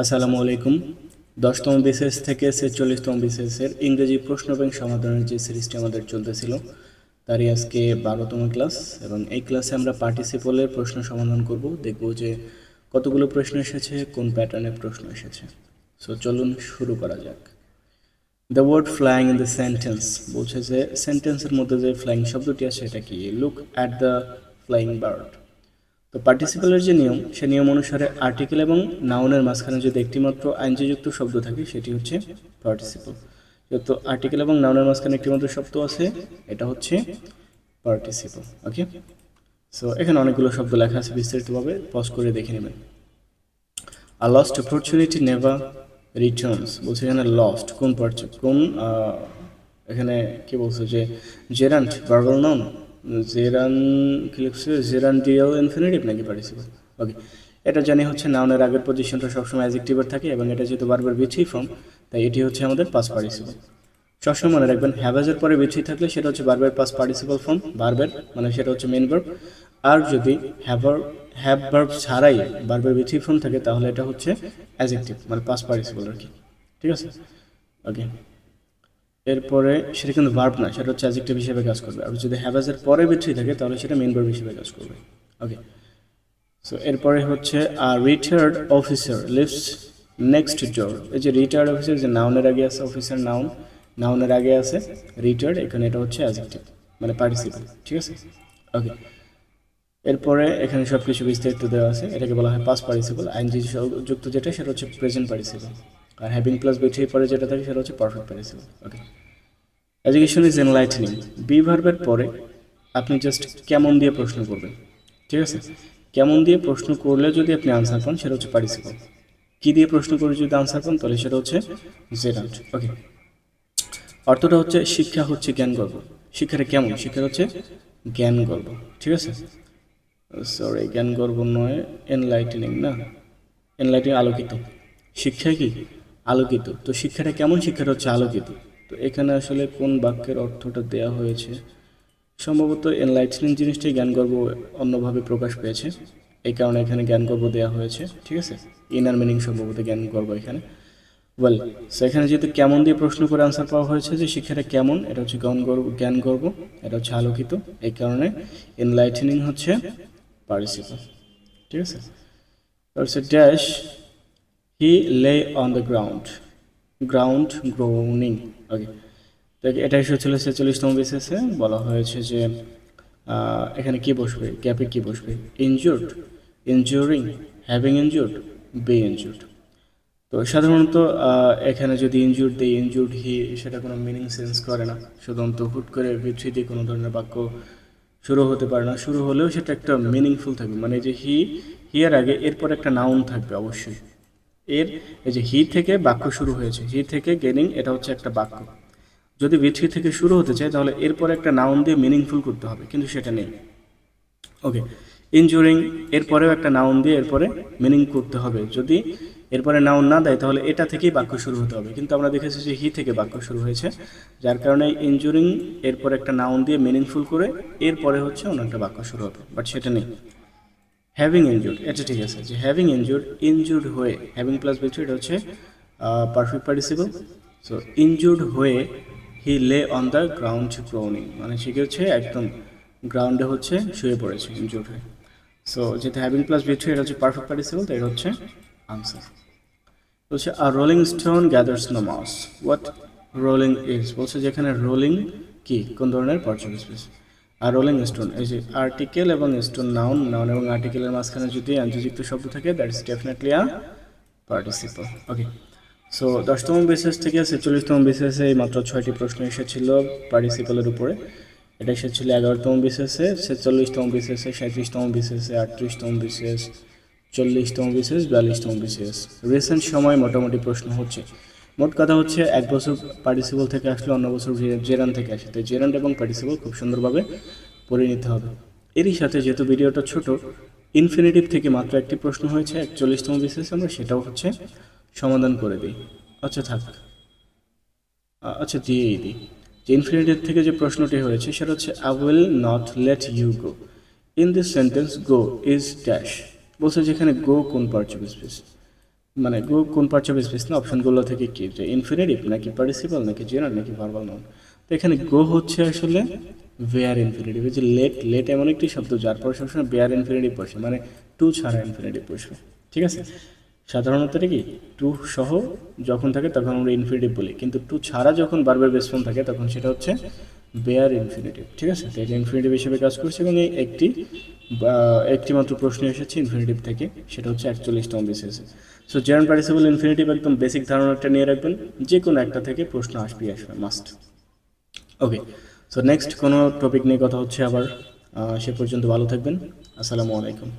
আসসালামু আলাইকুম। দশতম বিসিএস থেকে ছেচল্লিশতম বিসিএসের ইংরেজি প্রশ্ন ব্যাংক সমাধানের যে সিরিজটি আমাদের চলতেছিল, তারই আজকে বারোতম ক্লাস এবং এই ক্লাসে আমরা পার্টিসিপলের প্রশ্ন সমাধান করব। দেখব যে কতগুলো প্রশ্ন এসেছে, কোন প্যাটার্নের প্রশ্ন এসেছে। সো চলুন শুরু করা যাক। The word flying in the sentence বলছে যে সেন্টেন্সের মধ্যে যে ফ্লাইং শব্দটি আছে এটা কি? Look at the flying bird তো পার্টিসিপালের যে নিয়ম, সে নিয়ম অনুসারে আর্টিকেল এবং নাউনের মাঝখানে যদি একটিমাত্র আইনযুক্ত শব্দ থাকে, সেটি হচ্ছে পার্টিসিপাল যেহেতু আর্টিকেল এবং নাউনের মাঝখানে একটিমাত্র শব্দ আছে, এটা হচ্ছে পার্টিসিপাল ওকে সো এখানে অনেকগুলো শব্দ লেখা আছে বিস্তারিতভাবে পজ করে দেখে নেবেন। A lost opportunity never returns বলছে এখানে লস্ট কোন পার্টি কোন এখানে কি বলছে যে জেরান্ট ভার্বাল নাউন জেরান কি লিখছে জেরান্ডিয়াল ইনফিনিটিভ নাকি পার্টিসিপল ওকে এটা জানি হচ্ছে নাউনের আগের পজিশনটা সবসময় অ্যাজেক্টিভের থাকে এবং এটা যেহেতু বারবার বিচ্ছি ফর্ম তাই এটি হচ্ছে আমাদের পাস পার্টিসিপল সবসময় মনে রাখবেন হ্যাভাজের পরে বিচ্ছি থাকলে সেটা হচ্ছে বারবার পাস পার্টিসিপল ফর্ম বারবার মানে সেটা হচ্ছে মেন ভার্ব আর যদি হ্যাভার হ্যাভ ভার্ব ছাড়াই বারবার বিচ্ছি ফর্ম থাকে, তাহলে এটা হচ্ছে অ্যাজেক্টিভ মানে পাস পার্টিসিপল আর কি। ঠিক আছে? ওকে এরপরে সেটা কিন্তু ভার্ব না, সেটা হচ্ছে অ্যাজেক্টিভ হিসেবে কাজ করবে। আর যদি হ্যাভাজের পরে বিচ্ছি থাকে, তাহলে সেটা মেন ভার্ব হিসেবে কাজ করবে। ওকে সো এরপরে হচ্ছে আর retired officer lives next door এই যে রিটায়ার্ড অফিসার যে নাউনের আগে আছে অফিসার নাউন নাউনের আগে আছে রিটায়ার্ড এখানে এটা হচ্ছে অ্যাজেক্টিভ মানে পার্টিসিপল ঠিক আছে? ওকে এরপরে এখানে সব কিছু বিস্তারিত দেওয়া আছে, এটাকে বলা হয় পাস পার্টিসিপল আইনজি যুক্ত যেটা, সেটা হচ্ছে প্রেজেন্ট পার্টিসিপল আর হ্যাভিং প্লাস বিথি পরে যেটা থাকে সেটা হচ্ছে perfect participle okay education is enlightening be ভার্বের পরে আপনি জাস্ট কেমন দিয়ে প্রশ্ন করবেন, ঠিক আছে? কেমন দিয়ে প্রশ্ন করলে যদি আপনি আনসার পান সেটা হচ্ছে পার্টিসিপল কী দিয়ে প্রশ্ন করে যদি আনসার পান তাহলে সেটা হচ্ছে জেরান্ট ওকে অর্থটা হচ্ছে শিক্ষা হচ্ছে জ্ঞান গর্ব। শিক্ষাটা কেমন? শিক্ষা হচ্ছে জ্ঞান গর্ব, ঠিক আছে? সরি জ্ঞান গর্ব নয় এনলাইটেনিং না। এনলাইটেনিং আলোকিত। শিক্ষা কি? আলোকিত। তো শিক্ষাটা কেমন শিক্ষাটা হচ্ছে আলোকিত? তো এখানে আসলে কোন বাক্যের অর্থটা দেয়া হয়েছে? সম্ভবত এনলাইটেনিং জিনিসটাই জ্ঞান গর্ব অন্যভাবে প্রকাশ পেয়েছে। এই কারণে এখানে জ্ঞান গর্ব দেওয়া হয়েছে, ঠিক আছে? ইনার মিনিং সম্ভবত জ্ঞান গর্ব এখানে। ওয়েল সো এখানে যেহেতু কেমন দিয়ে প্রশ্ন করে আনসার পাওয়া হয়েছে যে শিক্ষাটা কেমন, এটা হচ্ছে জ্ঞান গর্ব জ্ঞান গর্ব এটা হচ্ছে আলোকিত। এই কারণে এনলাইটেনিং হচ্ছে পার্টিসিপল ঠিক আছে? Dash he lay on the ground ground groaning okay তো এটা এসে ছিল ছেচল্লিশতম বিশেষে বলা হয়েছে যে এখানে কি বসবে? গ্যাপে কি বসবে? Injured injuring having injured be injured তো সাধারণত এখানে যদি ইনজুর্ড দেই ইনজুর্ড হি সেটা কোনো মিনিং সেন্স করে না। শুধুমাত্র হুট করে বিচ্ছিদি কোনো ধরনের বাক্য শুরু হতে পারে না। শুরু হলেও সেটা একটা মিনিংফুল থাকবে। মানে যে হি হিয়ার আগে, এরপর একটা নাউন থাকবে অবশ্যই। এর এই যে হি থেকে বাক্য শুরু হয়েছে। হি থেকে গেনিং, এটা হচ্ছে একটা বাক্য। যদি বিথি থেকে শুরু হতে চায়, তাহলে এরপর একটা নাউন দিয়ে মিনিংফুল করতে হবে, কিন্তু সেটা নেই। ওকে ইনজুরিং এরপরেও একটা নাউন দিয়ে এরপরে মিনিং করতে হবে। যদি এরপরে নাউন না দেয়, তাহলে এটা থেকেই বাক্য শুরু হতে হবে। কিন্তু আমরা দেখেছি যে হি থেকে বাক্য শুরু হয়েছে, যার কারণে ইনজুরিং এরপর একটা নাউন দিয়ে মিনিংফুল করে, এরপরে হচ্ছে অন্য একটা বাক্য শুরু হবে বাট সেটা নেই। হ্যাভিং ইনজুর্ড এটা ঠিক আছে, যে হ্যাভিং ইনজুর্ড ইনজুর্ড হয়ে হ্যাভিং প্লাস বিটু এটা হচ্ছে পারফেক্ট পার্টিসিপল সো ইনজুর্ড হয়ে হি লে অন দ্য গ্রাউন্ড ক্রোনিং মানে সে কি হচ্ছে, একদম গ্রাউন্ডে হচ্ছে, শুয়ে পড়েছে ইনজুর্ড হয়ে। সো যেহেতু হ্যাভিং প্লাস বিটু এটা হচ্ছে পারফেক্ট পার্টিসিপল তো এটা হচ্ছে আনসার বলছে আর rolling stone gathers no moss what rolling is বলছে যেখানে রোলিং কি? কোন ধরনের স্পেস আর রোলিং স্টোন এই যে আর্টিকেল এবং স্টোন নাউন নাউন এবং আর্টিকেলের মাঝখানে যদি আন্তর্যুক্ত শব্দ থাকে that is definitely a participle okay so দশতম বিশেষ থেকে ছেচল্লিশতম বিশেষে এই মাত্র ছয়টি প্রশ্ন এসেছিল পার্টিসিপলের উপরে। এটা এসেছিল এগারোতম বিশেষে ছেচল্লিশতম বিশেষে সাঁত্রিশতম বিশেষে আটত্রিশতম বিশেষ চল্লিশতম বিশেষ বিয়াল্লিশতম বিশেষ রিসেন্ট সময় মোটামুটি প্রশ্ন হচ্ছে। মোট কথা হচ্ছে এক বছর পার্টিসিপল থেকে আসলে, অন্য বছর জেরান থেকে আসে। তাই জেরান এবং পার্টিসিপল খুব সুন্দরভাবে পড়ে নিতে হবে। এরই সাথে যেহেতু ভিডিওটা ছোট ইনফিনিটিভ থেকে মাত্র একটি প্রশ্ন হয়েছে, একচল্লিশতম বিশেষ আমরা সেটাও হচ্ছে সমাধান করে দিই। আচ্ছা থাক। আচ্ছা দিয়েই দিই। যে ইনফিনিটিভ থেকে যে প্রশ্নটি হয়েছে, সেটা হচ্ছে I will not let you go in this sentence go is dash বলছে যেখানে গো কোন পার্টিসিপেল স্পেস মানে কোন পার্টস অফ স্পিচ না অপশনগুলো থেকে কি? যে ইনফিনিটিভ নাকি পার্টিসিপাল নাকি জেনার নাকি ভার্বাল নাউন তো এখানে গো হচ্ছে আসলে বেয়ার ইনফিনিটিভ যে লেট লেট এমন একটি শব্দ, যার পরে সবসময় বেয়ার ইনফিনিটিভ বসে মানে টু ছাড়া ইনফিনিটিভ বসবে, ঠিক আছে? সাধারণত কি? টু সহ যখন থাকে তখন আমরা ইনফিনিটিভ বলি, কিন্তু টু ছাড়া যখন বারবার বেস ফর্ম থাকে, তখন সেটা হচ্ছে বেয়ার ইনফিনিটিভ ঠিক আছে? তো এটা ইনফিনিটিভ হিসেবে কাজ করছে এবং এই একটি একটি মাত্র প্রশ্ন এসেছে ইনফিনিটিভ থেকে, সেটা হচ্ছে একচল্লিশতম বিসিএসে সো জেনারেল পার্টিসিপল ইনফিনিটিভ একদম বেসিক ধারণাটা নিয়ে রাখবেন যে কোনো একটা থেকে প্রশ্ন আসবে আসবে মাস্ট ওকে সো নেক্সট কোনো টপিক নিয়ে কথা হচ্ছে আবার সে পর্যন্ত ভালো থাকবেন, আসসালামু আলাইকুম।